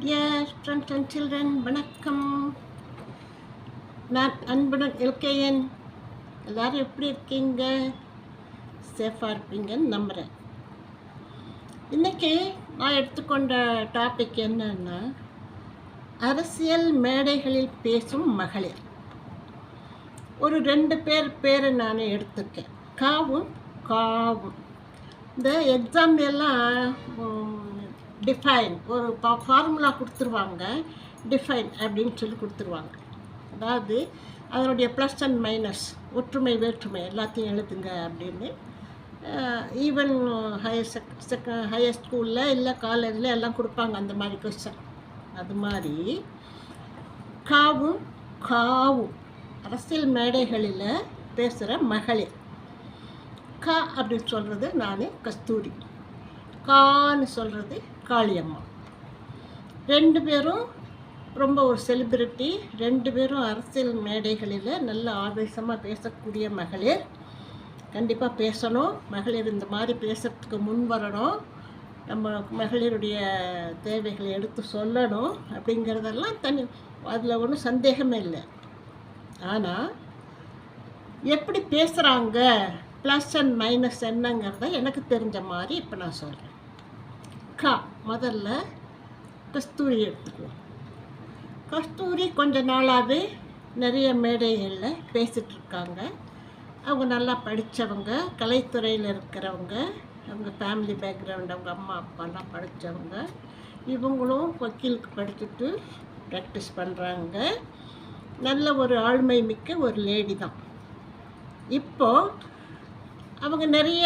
Dear friends and children வணக்கம். நான் அன்புடன் எல்கேஎன் எல்லோரும் எப்படி இருக்கீங்க? சேஃபாக இருப்பீங்கன்னு நம்புகிறேன் இன்றைக்கி நான் எடுத்துக்கொண்ட டாபிக் என்னன்னா அரசியல் மேடைகளில் பேசும் மகளிர். ஒரு ரெண்டு பேர் பேரை நான் எடுத்துருக்கேன். காவும் காவும். இந்த எக்ஸாம் எல்லாம் டிஃபைன் ஒரு ஃபார்முலா கொடுத்துருவாங்க. டிஃபைன் அப்படின்னு சொல்லி கொடுத்துருவாங்க. அதாவது அதனுடைய ப்ளஸ் அண்ட் மைனஸ் ஒற்றுமை வேற்றுமை எல்லாத்தையும் எழுதுங்க அப்படின்னு. Even higher sec sec higher ஸ்கூலில் இல்லை காலேஜில் எல்லாம் கொடுப்பாங்க அந்த மாதிரி கொஸ்டின் அது மாதிரி காவும் காவும் அரசியல் மேடைகளில் பேசுகிற மகளிர் கா அப்படின்னு சொல்கிறது நான் கஸ்தூரி. கான்னு சொல்கிறது காளியம்மா ரெண்டு பேரும் ரொம்ப ஒரு செலிப்ரிட்டி ரெண்டு பேரும் அரசியல் மேடைகளில் நல்ல ஆவேசமாக பேசக்கூடிய மகளிர். கண்டிப்பாக பேசணும். மகளிர் இந்த மாதிரி பேசுறதுக்கு முன் வரணும். நம்ம மகளிருடைய தேவைகளை எடுத்து சொல்லணும் அப்படிங்கிறதெல்லாம் தனி அதில் ஒன்றும் சந்தேகமே இல்லை. ஆனால் எப்படி பேசுகிறாங்க ப்ளஸ் அண்ட் மைனஸ் என்னங்கிறத எனக்கு தெரிஞ்ச மாதிரி இப்போ நான் சொல்கிறேன் கா முதல்ல கஸ்தூரி எடுத்துக்குவோம். கஸ்தூரி கொஞ்ச நாளாகவே நிறைய மேடைகளில் பேசிகிட்ருக்காங்க அவங்க நல்லா படித்தவங்க கலைத்துறையில் இருக்கிறவங்க அவங்க ஃபேமிலி பேக்ரவுண்ட் அவங்க அம்மா அப்பாலாம் படித்தவங்க இவங்களும் வக்கீலுக்கு படிச்சுட்டு ப்ராக்டிஸ் பண்ணுறாங்க நல்ல ஒரு ஆளுமை மிக்க ஒரு லேடி தான். இப்போது அவங்க நிறைய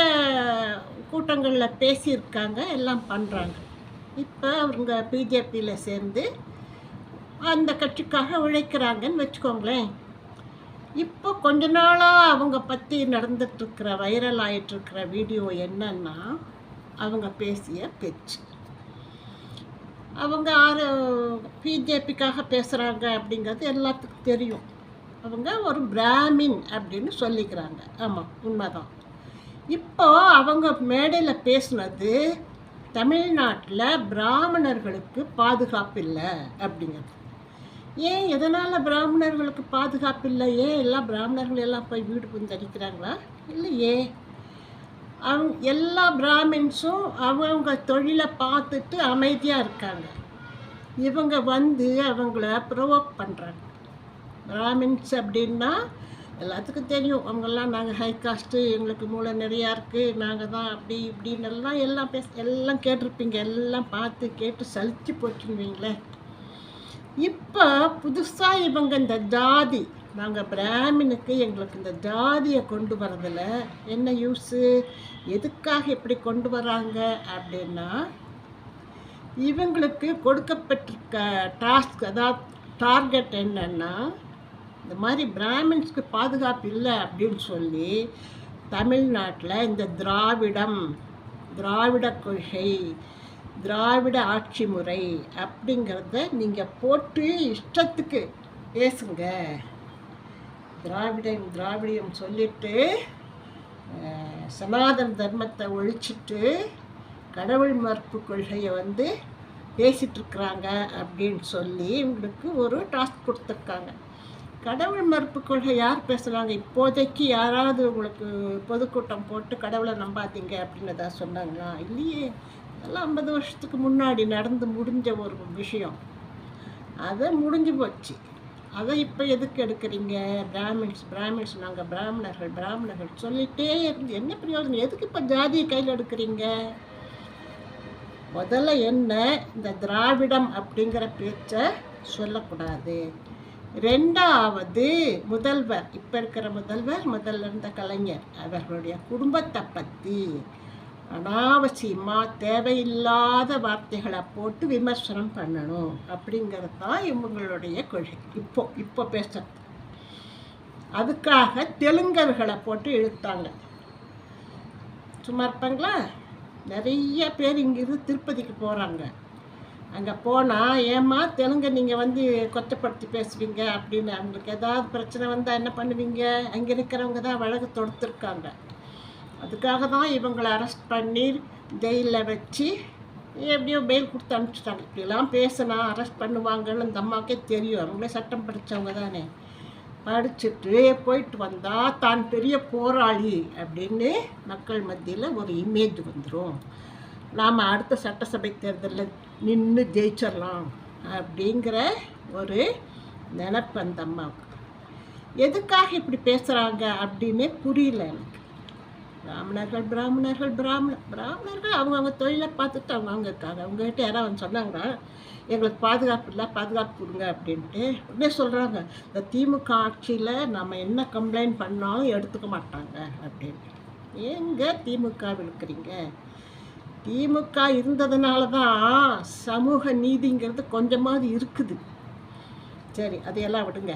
கூட்டங்களில் பேசியிருக்காங்க எல்லாம் பண்ணுறாங்க இப்போ அவங்க பிஜேபியில் சேர்ந்து அந்த கட்சிக்காக உழைக்கிறாங்கன்னு வச்சுக்கோங்களேன். இப்போ கொஞ்ச நாளாக அவங்க பற்றி நடந்துட்டுருக்கிற வைரல் ஆகிட்டுருக்கிற வீடியோ என்னன்னா அவங்க பேசிய பேச்சு. அவங்க ஆறு பிஜேபிக்காக பேசுகிறாங்க அப்படிங்கிறது எல்லாத்துக்கும் தெரியும். அவங்க ஒரு பிராமின் அப்படின்னு சொல்லிக்கிறாங்க. ஆமாம் உண்மைதான். இப்போ அவங்க மேடையில் பேசுனது தமிழ்நாட்டில் பிராமணர்களுக்கு பாதுகாப்பு இல்லை அப்படிங்கிறது. ஏன் எதனால் பிராமணர்களுக்கு பாதுகாப்பு இல்லை? ஏன் எல்லாம் பிராமணர்கள் எல்லாம் போய் வீடு வந்து அடிக்கிறாங்களா? இல்லையே. அவங்க எல்லா பிராமின்ஸும் அவங்க தொழிலை பார்த்துட்டு அமைதியாக இருக்காங்க. இவங்க வந்து அவங்கள ப்ரொவோக் பண்ணுறாங்க பிராமின்ஸ் அப்படின்னா எல்லாத்துக்கும் தெரியும். அவங்கெல்லாம் நாங்கள் ஹை காஸ்ட்டு எங்களுக்கு மூளை நிறையா இருக்குது நாங்கள் தான் அப்படி இப்படின்னு எல்லாம் எல்லாம் பேச எல்லாம் கேட்டிருப்பீங்க. எல்லாம் பார்த்து கேட்டு சலித்து போச்சுருவீங்களே இப்போ புதுசாக இவங்க இந்த ஜாதி நாங்கள் பிராமினுக்கு எங்களுக்கு இந்த ஜாதியை கொண்டு வரதில் என்ன யூஸு எதுக்காக இப்படி கொண்டு வராங்க? அப்படின்னா இவங்களுக்கு கொடுக்கப்பட்டிருக்க டாஸ்க் அதாவது டார்கெட் என்னென்னா இந்த மாதிரி பிராமின்ஸ்க்கு பாதுகாப்பு இல்லை அப்படின்னு சொல்லி தமிழ்நாட்டில் இந்த திராவிடம் திராவிட கொள்கை திராவிட ஆட்சி முறை அப்படிங்கிறத நீங்கள் போட்டு இஷ்டத்துக்கு பேசுங்க. திராவிடம் திராவிடம் சொல்லிட்டு சனாதன தர்மத்தை ஒழிச்சிட்டு கடவுள் மறுப்பு கொள்கையை வந்து பேசிகிட்ருக்குறாங்க அப்படின்னு சொல்லி இவங்களுக்கு ஒரு டாஸ்க் கொடுத்துருக்காங்க. கடவுள் மறுப்பு கொள்கை யார் பேசுகிறாங்க இப்போதைக்கு யாராவது உங்களுக்கு பொதுக்கூட்டம் போட்டு கடவுளை நம்பாதீங்க அப்படின்னு ஏதாவது சொன்னாங்களா? இல்லையே. அதெல்லாம் ஐம்பது வருஷத்துக்கு முன்னாடி நடந்து முடிஞ்ச ஒரு விஷயம். அதை முடிஞ்சு போச்சு. அதை இப்போ எதுக்கு எடுக்கிறீங்க? பிராமின்ஸ் பிராமின்ஸ் நாங்கள் பிராமணர்கள் பிராமணர்கள் சொல்லிகிட்டே இருந்து என்ன பிரயோஜனம்? எதுக்கு இப்போ ஜாதியை கையில் எடுக்கிறீங்க? முதல்ல என்ன? இந்த திராவிடம் அப்படிங்கிற பேச்சை சொல்லக்கூடாது. ரெண்டாவது முதல்வர் இப்போ இருக்கிற முதல்வர் முதல்ல இருந்த கலைஞர் அவர்களுடைய குடும்பத்தை பற்றி அனாவசியமாக தேவையில்லாத வார்த்தைகளை போட்டு விமர்சனம் பண்ணணும் அப்படிங்கிறது தான் இவங்களுடைய கொள்கை. இப்போ இப்போ பேசுறது. அதுக்காக தெலுங்கர்களை போட்டு இழுத்தாங்க. சும்மா இருப்பாங்களா? நிறைய பேர் இங்கிருந்து திருப்பதிக்கு போகிறாங்க அங்கே போனால் ஏம்மா தெலுங்கு நீங்கள் வந்து கொச்சப்படுத்தி பேசுவீங்க அப்படின்னு அவங்களுக்கு ஏதாவது பிரச்சனை வந்தால் என்ன பண்ணுவீங்க? அங்கே இருக்கிறவங்க தான் வழக்கு தொடுத்துருக்காங்க. அதுக்காக தான் இவங்களை அரெஸ்ட் பண்ணி ஜெயிலில் வச்சு எப்படியோ பெயில் கொடுத்து அனுப்பிச்சிட்டாங்க. இப்படிலாம் பேசினா அரெஸ்ட் பண்ணுவாங்கன்னு அந்த அம்மாவுக்கே தெரியும். அவங்களே சட்டம் படித்தவங்க தானே. படிச்சுட்டு போயிட்டு வந்தால் தான் பெரிய போராளி அப்படின்னு மக்கள் மத்தியில் ஒரு இமேஜ் வந்துடும் நாம் அடுத்த சட்டசபை தேர்தலில் நின்று ஜெயிச்சிடலாம் அப்படிங்கிற ஒரு நினப்பு அந்த அம்மாவுக்கு எதுக்காக இப்படி பேசுகிறாங்க அப்படின்னே புரியல எனக்கு. பிராமணர்கள் பிராமணர்கள் பிராமண பிராமணர்கள் அவங்கவுங்க தொழிலை பார்த்துட்டு அவங்கவுங்க இருக்காங்க. அவங்ககிட்ட யாராவது வந்து சொன்னாங்கன்னா எங்களுக்கு பாதுகாப்பு இல்லை பாதுகாப்பு கொடுங்க அப்படின்ட்டு உடனே சொல்கிறாங்க இந்த திமுக ஆட்சியில் நம்ம என்ன கம்ப்ளைண்ட் பண்ணாலும் எடுத்துக்க மாட்டாங்க அப்படின்னு ஏங்க திமுக விழுக்கிறீங்க திமுக இருந்ததுனால தான் சமூக நீதிங்கிறது கொஞ்சமாவது இருக்குது. சரி அதையெல்லாம் விடுங்க.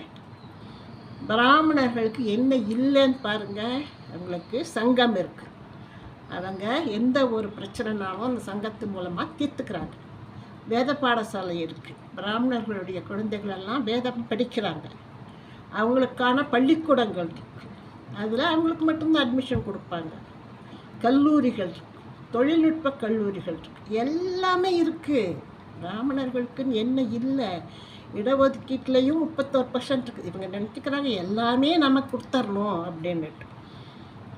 பிராமணர்களுக்கு என்ன இல்லைன்னு பாருங்கள் அவங்களுக்கு சங்கம் இருக்குது அவங்க எந்த ஒரு பிரச்சனைனாலும் அந்த சங்கத்து மூலமாக தீர்த்துக்கிறாங்க. வேத பாடசாலை இருக்குது பிராமணர்களுடைய குழந்தைகள் எல்லாம் வேதம் படிக்கிறாங்க. அவங்களுக்கான பள்ளிக்கூடங்கள் இருக்குது அதில் அவங்களுக்கு மட்டும்தான் அட்மிஷன் கொடுப்பாங்க. கல்லூரிகள் இருக்குது தொழில்நுட்ப கல்லூரிகள் எல்லாமே இருக்குது பிராமணர்களுக்குன்னு என்ன இல்லை. இடஒதுக்கீட்லேயும் முப்பத்தோரு பர்சன்ட் இருக்குது இவங்க நினச்சிக்கிறாங்க எல்லாமே நமக்கு கொடுத்துர்ணும் அப்படின்னுட்டு.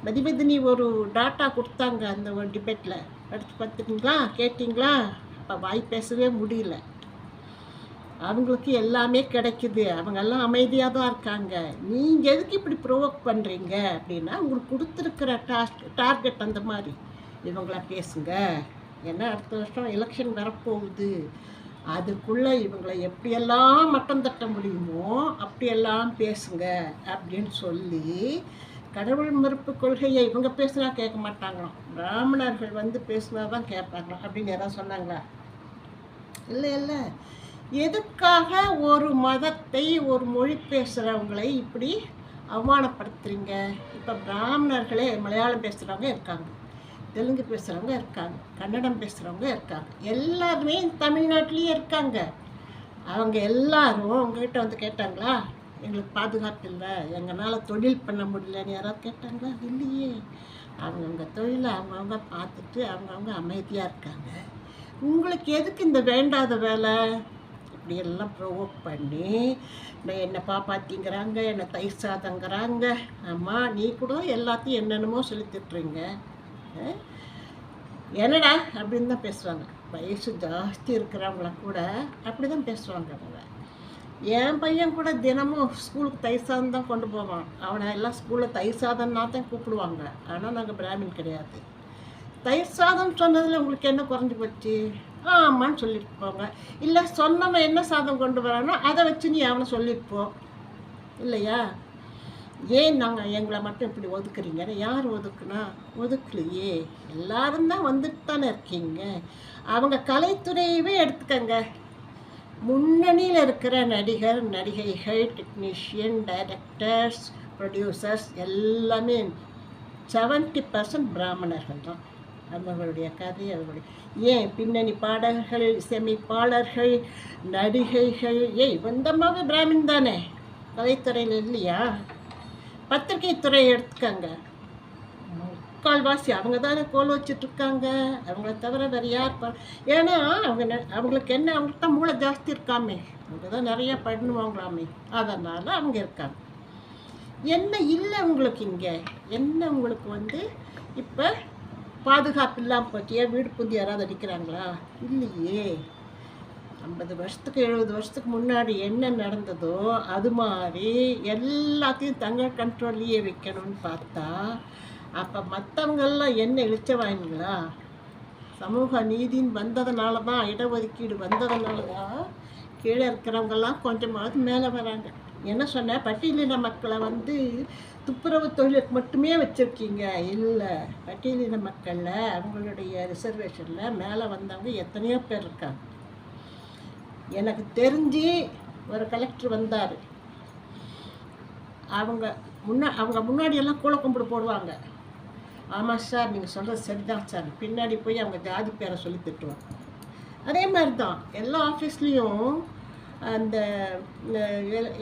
மதிபதினி ஒரு டாட்டா கொடுத்தாங்க அந்த ஒரு டிபேட்டில் எடுத்து பார்த்துட்டிங்களா? கேட்டிங்களா? அப்போ வாய் பேசவே முடியல. அவங்களுக்கு எல்லாமே கிடைக்குது. அவங்கெல்லாம் அமைதியாக தான் இருக்காங்க. நீங்கள் எதுக்கு இப்படி ப்ரொவோக் பண்ணுறீங்க அப்படின்னா உங்களுக்கு கொடுத்துருக்கிற டாஸ்க் டார்கெட் அந்த மாதிரி. இவங்கள பேசுங்க. ஏன்னா அடுத்த வருஷம் எலெக்ஷன் வரப்போகுது. அதுக்குள்ளே இவங்களை எப்படியெல்லாம் மட்டம் தட்ட முடியுமோ அப்படியெல்லாம் பேசுங்க அப்படின்னு சொல்லி கடவுள் மறுப்பு கொள்கையை இவங்க பேசுனா கேட்க மாட்டாங்களாம். பிராமணர்கள் வந்து பேசுனா தான் கேட்பாங்களாம் அப்படின்னு யாராவது சொன்னாங்களா? இல்லை இல்லை. எதுக்காக ஒரு மதத்தை ஒரு மொழி பேசுகிறவங்களை இப்படி அவமானப்படுத்துறீங்க? இப்போ பிராமணர்களே மலையாளம் பேசுகிறவங்க இருக்காங்க. தெலுங்கு பேசுகிறவங்க இருக்காங்க கன்னடம் பேசுகிறவங்க இருக்காங்க எல்லாருமே தமிழ்நாட்டிலேயே இருக்காங்க. அவங்க எல்லாரும் உங்ககிட்ட வந்து கேட்டாங்களா? எங்களுக்கு பாதுகாப்பு இல்லை எங்களால் தொழில் பண்ண முடியலன்னு யாராவது கேட்டாங்களா? இல்லையே. அவங்கவுங்க தொழிலை அவங்கவுங்க பார்த்துட்டு அவங்கவுங்க அமைதியாக இருக்காங்க. உங்களுக்கு எதுக்கு இந்த வேண்டாத வேலை? இப்படியெல்லாம் ப்ரொவோக் பண்ணி நான் என்னை பாப்பாத்திங்கிறாங்க என்னை தயிர் சாதங்கிறாங்க. ஆமாம் நீ கூட எல்லாத்தையும் என்னென்னமோ சொல்லி என்னடா அப்படின்னு தான் பேசுவாங்க. வயசு ஜாஸ்தி இருக்கிறவங்கள கூட அப்படி தான் பேசுவாங்க அவங்க. என் பையன் கூட தினமும் ஸ்கூலுக்கு தயிர் சாதம் தான் கொண்டு போவான். அவனை எல்லாம் ஸ்கூலில் தயிர் சாதம்னா தான் கூப்பிடுவாங்க. ஆனால் நாங்கள் பிராமின் கிடையாது. தயிர் சாதம் சொன்னதில் உங்களுக்கு என்ன குறைஞ்சி போச்சு? ஆமான்னு சொல்லிட்டு போங்க. இல்லை சொன்னவன் என்ன சாதம் கொண்டு வரானோ அதை வச்சு நீ அவனை சொல்லியிருப்போம் இல்லையா? ஏன் நாங்கள் எங்களை மட்டும் இப்படி ஒதுக்குறீங்க? யார் ஒதுக்குனா? ஒதுக்கலையே. எல்லாரும் தான் வந்துட்டு தானே இருக்கீங்க. அவங்க கலைத்துறையவே எடுத்துக்கங்க. முன்னணியில் இருக்கிற நடிகர் நடிகைகள் டெக்னீஷியன் டைரக்டர்ஸ் ப்ரொடியூசர்ஸ் எல்லாமே செவன்ட்டி பர்சன்ட் பிராமணர்கள் தான். அவர்களுடைய கதை அவர்களுடைய ஏன் பின்னணி பாடகர்கள் இசையமைப்பாளர்கள் நடிகைகள்? ஏய் இவந்தமாவே பிராமின் தானே? கலைத்துறையில் இல்லையா? பத்திரிகை துறையை எடுத்துக்கங்க. முக்கால்வாசி அவங்க தானே கோல் வச்சுட்ருக்காங்க. அவங்கள தவிர வேறு யார் ப ஏன்னா அவங்க அவங்களுக்கு என்ன அவங்களுக்கு தான் மூளை ஜாஸ்தி இருக்காமே. அவங்க தான் நிறைய பண்ணுவாங்களாமே. அதனால் அவங்க இருக்காங்க. என்ன இல்லை உங்களுக்கு இங்கே? என்ன உங்களுக்கு வந்து இப்போ பாதுகாப்பு இல்லாமல் போச்சு ஏன் வீடு புந்தி யாராவது அடிக்கிறாங்களா? இல்லையே. ஐம்பது வருஷத்துக்கு எழுபது வருஷத்துக்கு முன்னாடி என்ன நடந்ததோ அது மாதிரி எல்லாத்தையும் தங்கள் கண்ட்ரோல்லையே வைக்கணும்னு பார்த்தா அப்போ மற்றவங்கெல்லாம் என்ன இழிச்சவாயிங்களா சமூக நீதின்னு வந்ததுனால தான் இடஒதுக்கீடு வந்ததுனால தான் கீழே இருக்கிறவங்கெல்லாம் கொஞ்சமாவது மேலே வராங்க. என்ன சொன்ன? பட்டியலின மக்களை வந்து துப்புரவு தொழிலுக்கு மட்டுமே வச்சுருக்கீங்க. இல்லை பட்டியலின மக்களில் அவங்களுடைய ரிசர்வேஷனில் மேலே வந்தவங்க எத்தனையோ பேர் இருக்காங்க. எனக்கு தெரிஞ்சு ஒரு கலெக்டர் வந்தார். அவங்க முன்னா அவங்க முன்னாடியெல்லாம் கூழ கும்பிடு போடுவாங்க. ஆமாம் சார் நீங்கள் சொல்கிறது சரிதான் சார். பின்னாடி போய் அவங்க ஜாதி பேரை சொல்லி திட்டுவாங்க. அதே மாதிரி தான் எல்லா ஆஃபீஸ்லேயும் அந்த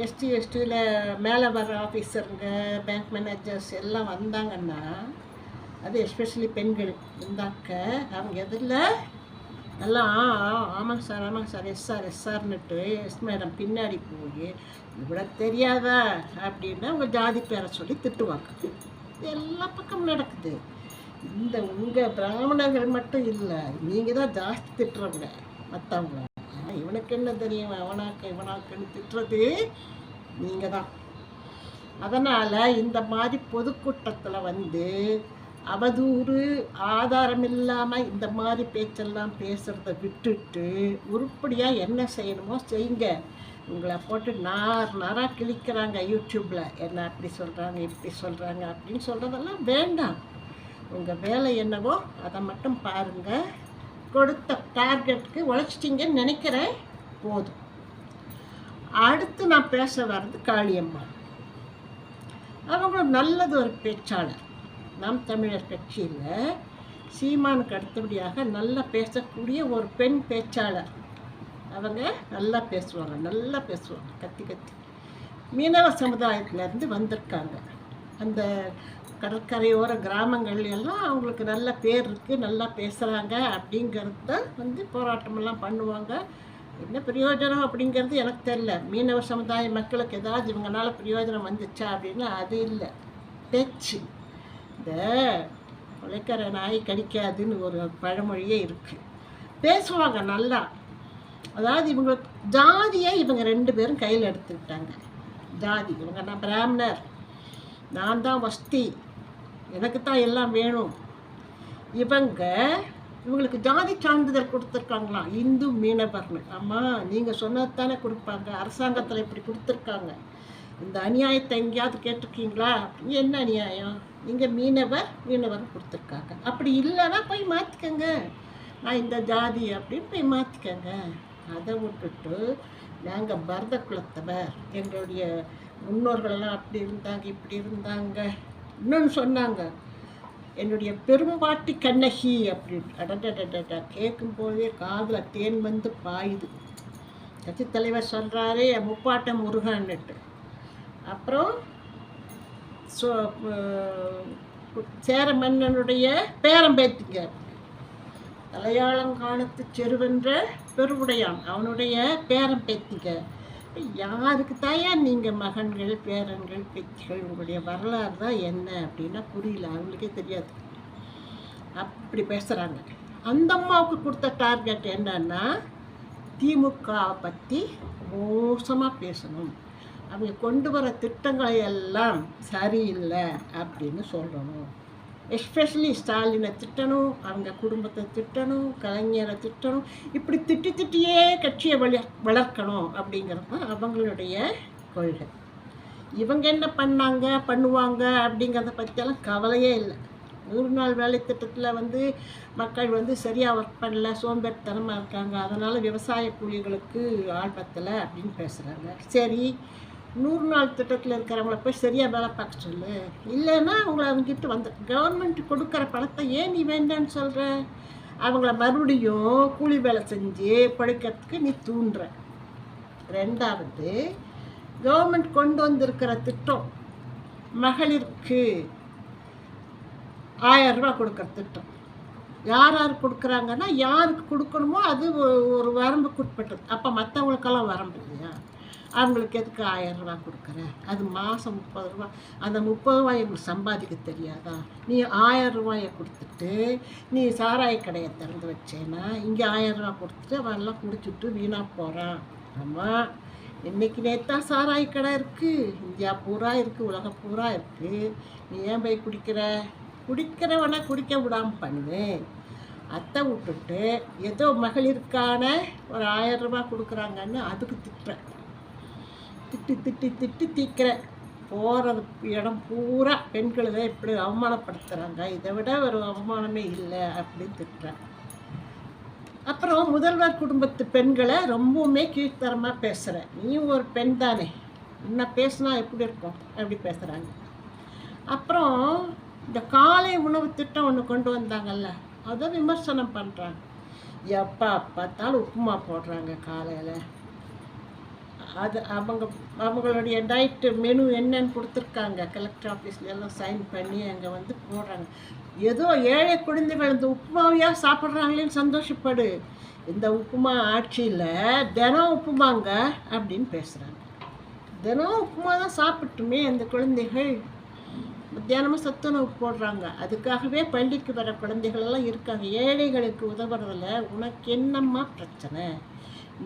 எஸ்டி எஸ்டியில் மேலே வர ஆஃபீஸருங்க பேங்க் மேனேஜர்ஸ் எல்லாம் வந்தாங்கன்னா அது எஸ்பெஷலி பெண்கள் இருந்தாக்க அவங்க எதில் எல்லாம் ஆமாம் ஆமாங்க சார் ஆமாங்க சார். எஸ் சார் எஸ் சார்னுட்டு எஸ் மேடம் பின்னாடி போய் இவ்வளோ தெரியாதா? அப்படின்னா அவங்க ஜாதி பேரை சொல்லி திட்டுவாங்க. எல்லா பக்கம் நடக்குது. இந்த உங்கள் பிராமணர்கள் மட்டும் இல்லை நீங்கள் தான் ஜாஸ்தி திட்டுறவங்க மற்றவங்கள இவனுக்கு என்ன தெரியும்? அவனாக்கு இவனாக்குன்னு திட்டுறது நீங்கள் தான். அதனால் இந்த மாதிரி பொதுக்கூட்டத்தில் வந்து அவதூறு ஆதாரம் இல்லாமல் இந்த மாதிரி பேச்செல்லாம் பேசுகிறத விட்டுட்டு உருப்படியாக என்ன செய்யணுமோ செய்யுங்க. உங்களை போட்டு நார் நாராக கிழிக்கிறாங்க யூடியூப்பில் என்ன அப்படி சொல்கிறாங்க இப்படி சொல்கிறாங்க அப்படின்னு சொல்கிறதெல்லாம் வேண்டாம். உங்கள் வேலை என்னவோ அதை மட்டும் பாருங்கள் கொடுத்த டார்கெட்டுக்கு உழைச்சிட்டிங்கன்னு நினைக்கிறேன். போதும். அடுத்து நான் பேச வர்றது காளியம்மா. அவங்க நல்லது ஒரு பேச்சாளர். நாம் தமிழர் கட்சியில் சீமானுக்கு அடுத்தபடியாக நல்லா பேசக்கூடிய ஒரு பெண் பேச்சாளர். அவங்க நல்லா பேசுவாங்க நல்லா பேசுவாங்க கத்தி கத்தி. மீனவ சமுதாயத்திலேருந்து வந்திருக்காங்க. அந்த கடற்கரையோர கிராமங்கள் எல்லாம் அவங்களுக்கு நல்ல பேர் இருக்குது நல்லா பேசுகிறாங்க அப்படிங்கிறது தான் வந்து போராட்டமெல்லாம் பண்ணுவாங்க. என்ன பிரயோஜனம் அப்படிங்கிறது எனக்கு தெரில மீனவ சமுதாய மக்களுக்கு ஏதாவது இவங்கனால பிரயோஜனம் வந்துச்சா அப்படின்னா அது இல்லை. பேச்சு. இந்த உழைக்கிற நாய் கடிக்காதுன்னு ஒரு பழமொழியே இருக்குது பேசுவாங்க நல்லா. அதாவது இவங்க ஜாதியை இவங்க ரெண்டு பேரும் கையில் எடுத்துக்கிட்டாங்க. ஜாதி. இவங்க நான் பிராமணர். நான் தான் வஸ்தி. எனக்கு தான் எல்லாம் வேணும். இவங்க இவங்களுக்கு ஜாதி சான்றிதழ் கொடுத்துருக்காங்களாம் இந்து மீனவர்னு. ஆமாம் நீங்கள் சொன்னதானே கொடுப்பாங்க. அரசாங்கத்தில் இப்படி கொடுத்துருக்காங்க. இந்த அநியாயத்தை எங்கேயாவது கேட்டிருக்கீங்களா? என்ன அநியாயம்? நீங்கள் மீனவர் மீனவர் கொடுத்துருக்காங்க. அப்படி இல்லைன்னா போய் மாற்றிக்கங்க நான் இந்த ஜாதி அப்படின்னு போய் மாற்றிக்கங்க அதை விட்டுட்டு நாங்கள் பரத குலத்தவர். எங்களுடைய முன்னோர்கள்லாம் அப்படி இருந்தாங்க இப்படி இருந்தாங்க. இன்னொன்று சொன்னாங்க என்னுடைய பெரும்பாட்டி கண்ணகி அப்படின்னு. அடடடடா கேட்கும்போதே காதில் தேன் வந்து பாயுது கட்சி தலைவர் சொல்கிறாரே முப்பாட்டம் முருகன்னுட்டு அப்புறம் சேர மன்னனுடைய பேரம்பேத்திக்கார் தலையாளங்காலத்து செருவென்ற பெருவுடையான் அவனுடைய பேரம்பேத்திக்கார் யாருக்கு தாயா நீங்கள் மகன்கள் பேரன்கள் பேத்திகள் உங்களுடைய வரலாறு தான் என்ன அப்படின்னா புரியல அவங்களுக்கே தெரியாது. அப்படி பேசுகிறாங்க அந்த அம்மாவுக்கு கொடுத்த டார்கெட் என்னன்னா திமுகவை பற்றி மோசமாக பேசணும். அவங்க கொண்டு வர திட்டங்களை எல்லாம் சரியில்லை அப்படின்னு சொல்லணும் எஸ்பெஷலி ஸ்டாலினை திட்டணும் அவங்க குடும்பத்தை திட்டணும் கலைஞரை திட்டணும் இப்படி திட்டி திட்டியே கட்சியை வள வளர்க்கணும் அப்படிங்கிறது தான் அவங்களுடைய கொள்கை. இவங்க என்ன பண்ணாங்க பண்ணுவாங்க அப்படிங்கிறத பற்றியெல்லாம் கவலையே இல்லை. நூறு நாள் வேலை திட்டத்தில் வந்து மக்கள் வந்து சரியாக ஒர்க் பண்ணல சோம்பேறித்தனமாக இருக்காங்க அதனால் விவசாய கூலிகளுக்கு ஆள் பத்தலை அப்படின்னு பேசுகிறாங்க சரி நூறு நாள் திட்டத்தில் இருக்கிறவங்கள போய் சரியாக வேலை பார்க்க சொல்லு. இல்லைன்னா அவங்கள அவங்ககிட்ட வந்து கவர்மெண்ட் கொடுக்குற பணத்தை ஏன் நீ வேண்டான்னு சொல்கிற அவங்கள மறுபடியும் கூலி வேலை செஞ்சு படிக்கிறதுக்கு நீ தூண்டுற. ரெண்டாவது கவர்மெண்ட் கொண்டு வந்திருக்கிற திட்டம் மகளிருக்கு ஆயரூபா கொடுக்குற திட்டம். யார் யார் கொடுக்குறாங்கன்னா யாருக்கு கொடுக்கணுமோ அது ஒ- ஒரு வரம்புக்கு உட்பட்டது அப்போ மற்றவங்களுக்கெல்லாம் வரம்பு இல்லையா? அவங்களுக்கு எதுக்கு ஆயிரம் ரூபா கொடுக்குற? அது மாதம் முப்பது ரூபா. அந்த முப்பது ரூபாய் எங்களுக்கு சம்பாதிக்க தெரியாதா? நீ ஆயிரம் ரூபாயை கொடுத்துட்டு நீ சாராய கடையை திறந்து வச்சேன்னா இங்கே ஆயிரம் ரூபா கொடுத்துட்டு அவன் எல்லாம் குடிச்சிட்டு வீணாக போகிறான் ஆமாம் இன்னைக்கு நேத்தான் சாராய கடை இருக்குது இந்தியா பூரா இருக்குது உலகம் பூரா இருக்குது நீ ஏன் போய் குடிக்கிற? குடிக்கிறவனை குடிக்க விடாமல் பண்ணு அத்தை விட்டுட்டு ஏதோ மகளிருக்கான ஒரு ஆயிரம் ரூபாய் கொடுக்குறாங்கன்னு அதுக்கு திட்டுறேன். திட்டி திட்டி திட்டி தீக்கிற. போகிறது இடம் பூரா பெண்களை தான் இப்படி அவமானப்படுத்துகிறாங்க இதை விட ஒரு அவமானமே இல்லை அப்படின்னு திட்டுறேன் அப்புறம் முதல்வர் குடும்பத்து பெண்களை ரொம்பவுமே கீழ்த்தரமாக பேசுகிறேன் நீயும் ஒரு பெண் தானே. என்ன பேசுனா எப்படி இருக்கும்? அப்படி பேசுகிறாங்க அப்புறம் இந்த காலை உணவு திட்டம் ஒன்று கொண்டு வந்தாங்கல்ல அதை விமர்சனம் பண்ணுறாங்க எப்பா பார்த்தாலும் உப்புமா போடுறாங்க காலையில். அது அவங்க அவங்களுடைய டயட்டு மெனு என்னன்னு கொடுத்துருக்காங்க. கலெக்டர் ஆஃபீஸ்ல எல்லாம் சைன் பண்ணி அங்கே வந்து போடுறாங்க. ஏதோ ஏழை குழந்தைகள் இந்த உப்புமாவையாக சாப்பிட்றாங்களேன்னு சந்தோஷப்படு. இந்த உப்புமா ஆட்சியில் தினம் உப்புமாங்க அப்படின்னு பேசுகிறாங்க தினம் உப்புமா தான் சாப்பிட்டுமே அந்த குழந்தைகள். மத்தியானமும் சத்துணவு போடுறாங்க. அதுக்காகவே பள்ளிக்கு வர குழந்தைகள் எல்லாம் இருக்காங்க. ஏழைகளுக்கு உதவுறதுல உனக்கு என்னம்மா பிரச்சனை?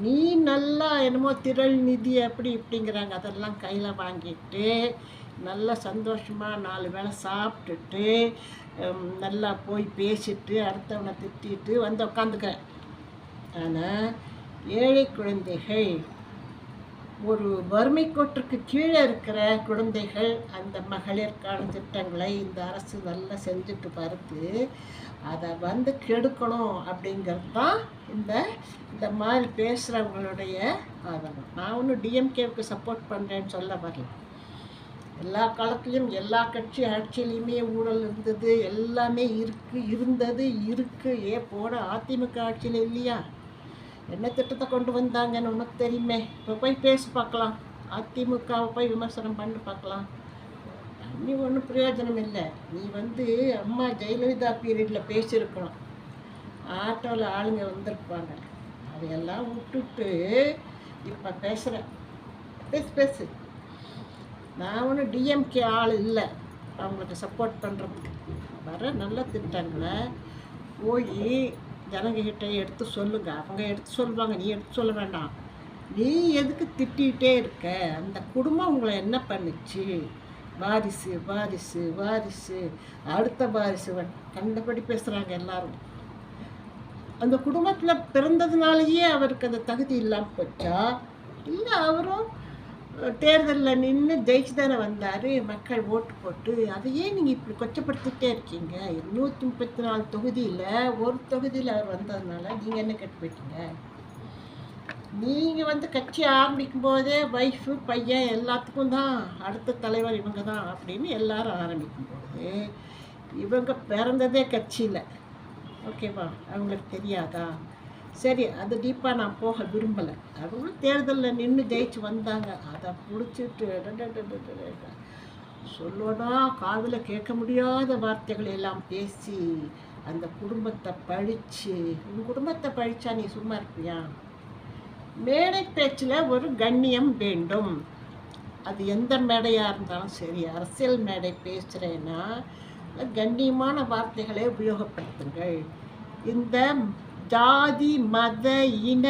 நீ நல்லா என்னமோ திரள் நிதி அப்படி இப்படிங்கிறாங்க. அதெல்லாம் கையில் வாங்கிட்டு நல்லா சந்தோஷமாக நாலு வேளை சாப்பிட்டுட்டு நல்லா போய் பேசிட்டு அடுத்தவனை திட்டிட்டு வந்து உட்காந்துக்கிறேன். ஆனால் ஏழை குழந்தைகள் ஒரு வறுமை கோட்டிற்கு கீழே இருக்கிற குழந்தைகள் அந்த மகளிருக்கான திட்டங்களை இந்த அரசு நல்லா செஞ்சுட்டு பருத்து அதை வந்து கெடுக்கணும் அப்படிங்கிறது தான் இந்த இந்த மாதிரி பேசுகிறவங்களுடைய ஆதரவு. நான் ஒன்றும் டிஎம்கேவுக்கு சப்போர்ட் பண்ணுறேன்னு சொல்ல வரல. எல்லா காலத்துலேயும் எல்லா கட்சி ஆட்சியிலையுமே ஊழல் இருந்தது எல்லாமே இருக்கு இருந்தது இருக்கு. ஏ போட அதிமுக ஆட்சியில் இல்லையா? என்ன திட்டத்தை கொண்டு வந்தாங்கன்னு உனக்கு தெரியுமே. இப்போ போய் பேசி பார்க்கலாம். அதிமுகவை போய் விமர்சனம் பண்ணி பார்க்கலாம். நீ ஒன்றும் பிரயோஜனம் இல்லை. நீ வந்து அம்மா ஜெயலலிதா பீரியடில் பேசியிருக்கணும். ஆட்டோவில் ஆளுங்க வந்திருப்பாங்க. அதையெல்லாம் விட்டுட்டு இப்போ பேசுகிறேன் பேசு பேசு. நான் ஒன்றும் டிஎம்கே ஆள் இல்லை. அவங்களுக்கு சப்போர்ட் பண்ணுறதுக்கு வர நல்ல திட்டங்களை போய் ஜனங்ககிட்ட எடுத்து சொல்லுங்க. அவங்க எடுத்து சொல்லுவாங்க நீ எடுத்து சொல்ல வேண்டாம். நீ எதுக்கு திட்டிகிட்டே இருக்க? அந்த குடும்பம் உங்களை என்ன பண்ணுச்சு? வாரிசு வாரிசு வாரிசு. அடுத்த வாரிசு கண்டபடி பேசுகிறாங்க எல்லாரும். அந்த குடும்பத்தில் பிறந்ததுனாலேயே அவருக்கு அந்த தகுதி இல்லாமல் போச்சா? இல்லை அவரும் தேர்தலில் நின்று ஜெயிச்சு தானே வந்தார். மக்கள் ஓட்டு போட்டு. அதையே நீங்கள் இப்படி கொச்சப்படுத்திட்டே இருக்கீங்க. இருநூற்றி முப்பத்தி நாலு தொகுதியில் ஒரு தொகுதியில் அவர் வந்ததுனால நீங்கள் என்ன கெட்டு போயிட்டீங்க? நீங்கள் வந்து கட்சி ஆரம்பிக்கும் போதே ஒய்ஃபு பையன் எல்லாத்துக்கும் தான் அடுத்த தலைவர் இவங்க தான் அப்படின்னு எல்லாரும் ஆரம்பிக்கும் போது இவங்க பிறந்ததே கட்சியில். ஓகேவா? அவங்களுக்கு தெரியாதா? சரி அது டீப்பாக நான் போக விரும்பலை. அவங்களும் தேர்தலில் நின்று ஜெயிச்சு வந்தாங்க. அதை பிடிச்சிட்டு சொல்லனா காதில் கேட்க முடியாத வார்த்தைகளை எல்லாம் பேசி அந்த குடும்பத்தை பழித்து உன் குடும்பத்தை பழிச்சா நீ சும்மா இருப்பியா? மேடை பேச்சில் ஒரு கண்ணியம் வேண்டும். அது எந்த மேடையாக இருந்தாலும் சரி அரசியல் மேடை பேசுகிறேன்னா கண்ணியமான வார்த்தைகளை உபயோகப்படுத்துங்கள். இந்த ஜாதி மத இன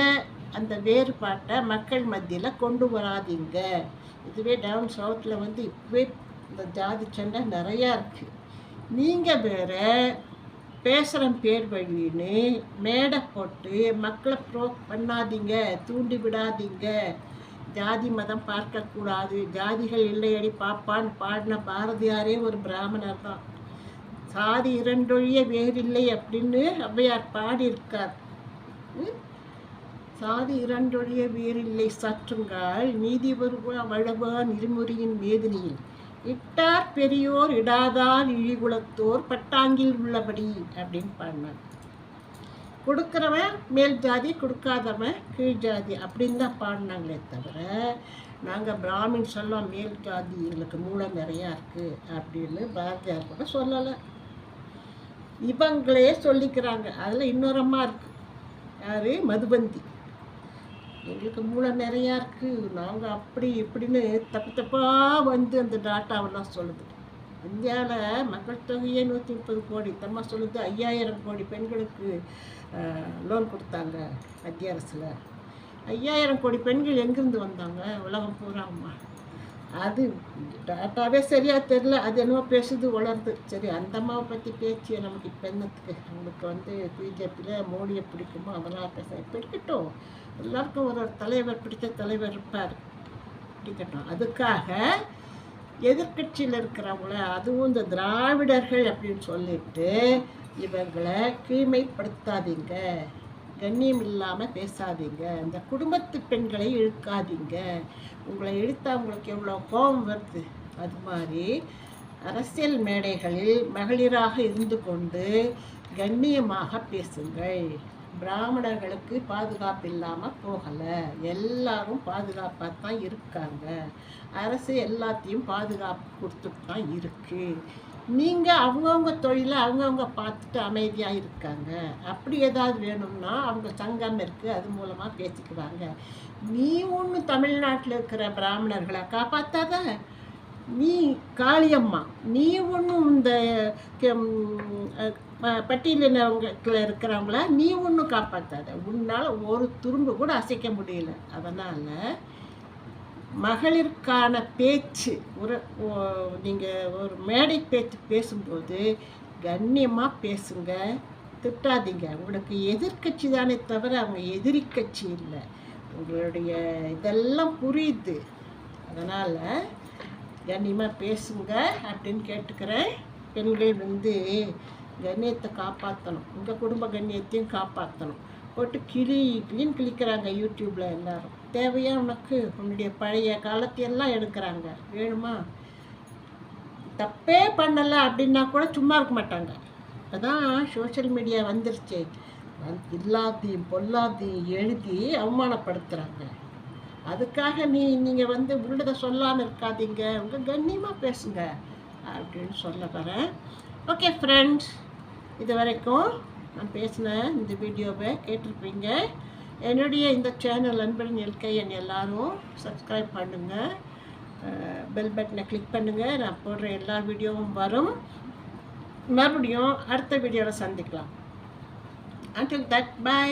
அந்த வேறுபாட்டை மக்கள் மத்தியில் கொண்டு வராதீங்க. இதுவே டவுன் சவுத்தில் வந்து இப்போவே இந்த ஜாதி சண்டை நிறையா இருக்குது நீங்கள் வேறு பேசுகிற பேர் வழின்னு மேடை போட்டு மக்களை ப்ரோக் பண்ணாதீங்க தூண்டி விடாதீங்க. ஜாதி மதம் பார்க்கக்கூடாது. ஜாதிகள் இல்லையடி பாப்பான்னு பாடின பாரதியாரே ஒரு பிராமணர் தான். சாதி இரண்டொழிய வேறில்லை அப்படின்னு ஔவையார் பாடியிருக்கார். ம்? சாதி இரண்டொழிய வேறில்லை சற்றுங்கால் நீதி வருவா வளவான் இருமுறையின் வேதனையில். இட்டார் பெரியோர் இடாதார் இழிகுலத்தோர் பட்டாங்கில் உள்ளபடி அப்படின்னு பாடினார். கொடுக்குறவன் மேல் ஜாதி கொடுக்காதவன் கீழ் ஜாதி அப்படின்னு தான் பாடினாங்களே தவிர நாங்கள் பிராமின் எல்லாம் மேல் ஜாதி எங்களுக்கு மூலம் நிறையா இருக்குது அப்படின்னு பாரதியார் கூட சொல்லலை. இவங்களே சொல்லிக்கிறாங்க. அதில் இன்னொரு அம்மா இருக்குது யார்? மதுபந்தி. எங்களுக்கு மூளை நிறையா இருக்குது நாங்கள் அப்படி இப்படின்னு தப்பு தப்பாக வந்து அந்த டாட்டாவெல்லாம் சொல்லுது. இந்தியாவில் மக்கள் தொகையே நூற்றி முப்பது கோடி. தம்மா சொல்லுது ஐயாயிரம் கோடி பெண்களுக்கு லோன் கொடுத்தாங்க மத்திய அரசில். ஐயாயிரம் கோடி பெண்கள் எங்கேருந்து வந்தாங்க? உலகம் பூராமா அது டாட்டாவே சரியாக தெரில அது என்னவோ பேசுது வளருது சரி அந்த அம்மாவை பற்றி பேச்சு நமக்கு இப்போ என்னத்துக்கு? நமக்கு வந்து பிஜேபியில் மோடியை பிடிக்குமோ அதெல்லாம் பேச பிடிக்கட்டும் எல்லாருக்கும் ஒரு ஒரு தலைவர் பிடிச்ச தலைவர் இருப்பார். பிடிக்கட்டும் அதுக்காக எதிர்க்கட்சியில் இருக்கிறவங்கள அதுவும் இந்த திராவிடர்கள் அப்படின்னு சொல்லிட்டு இவர்களை கீழ்மைப்படுத்தாதீங்க கண்ணியம் இல்லாமல் பேசாதீங்க. இந்த குடும்பத்து பெண்களை இழுக்காதீங்க. உங்களை இழுத்தா உங்களுக்கு எவ்வளோ கோபம் வருது? அது மாதிரி அரசியல் மேடைகளில் மகளிராக இருந்து கொண்டு கண்ணியமாக பேசுங்கள். பிராமணர்களுக்கு பாதுகாப்பு இல்லாமல் போகலை. எல்லாரும் பாதுகாப்பாக தான் இருக்காங்க. அரசு எல்லாத்தையும் பாதுகாப்பு கொடுத்துட்டு தான் இருக்குது நீங்கள் அவங்கவுங்க தொழிலை அவங்கவுங்க பார்த்துட்டு அமைதியாக இருக்காங்க. அப்படி ஏதாவது வேணும்னா அவங்க சங்கம் இருக்குது அது மூலமாக பேசிக்குவாங்க. நீ ஒன்றும் தமிழ்நாட்டில் இருக்கிற பிராமணர்களை காப்பாற்றாத நீ காளியம்மா நீ ஒன்றும் இந்த கெ- ப- இருக்கிறவங்கள நீ ஒன்றும் காப்பாற்றாத உன்னால் ஒரு துரும்பு கூட அசைக்க முடியல. அதனால் மகளிருக்கான பேச்சு ஒரு நீங்கள் ஒரு மேடை பேச்சு பேசும்போது கண்ணியமாக பேசுங்க திட்டாதீங்க. உங்களுக்கு எதிர்க்கட்சி தானே தவிர அவங்க எதிரி கட்சி இல்லை. உங்களுடைய இதெல்லாம் புரியுது. அதனால் கண்ணியமாக பேசுங்க அப்படின்னு கேட்டுக்கிறேன். பெண்கள் வந்து கண்ணியத்தை காப்பாற்றணும் உங்கள் குடும்ப கண்ணியத்தையும் காப்பாற்றணும் போட்டு கிளி கிளின்னு கிழிக்கிறாங்க யூடியூப்பில் எல்லாரும். தேவையா உனக்கு? உன்னுடைய பழைய காலத்தையெல்லாம் எடுக்கிறாங்க. வேணுமா? தப்பே பண்ணலை அப்படின்னா கூட சும்மா இருக்க மாட்டாங்க. அதான் சோஷியல் மீடியா வந்துருச்சு. வந்து பொல்லாத்தையும் எழுதி அவமானப்படுத்துகிறாங்க அதுக்காக நீ நீங்கள் வந்து உள்ளதை சொல்லாமல் இருக்காதீங்க. உங்கள் கண்ணியமாக பேசுங்க அப்படின்னு சொல்ல வரேன். ஓகே ஃப்ரெண்ட்ஸ் இது வரைக்கும் நான் பேசின இந்த வீடியோவை கேட்டிருப்பீங்க. என்னுடைய இந்த சேனல் அன்பன் எல்கையன் எல்லோரும் சப்ஸ்கிரைப் பண்ணுங்கள் பெல் பட்டனை கிளிக் பண்ணுங்கள் நான் போடுற எல்லா வீடியோவும் வரும். மறுபடியும் அடுத்த வீடியோவில் சந்திக்கலாம். Until that by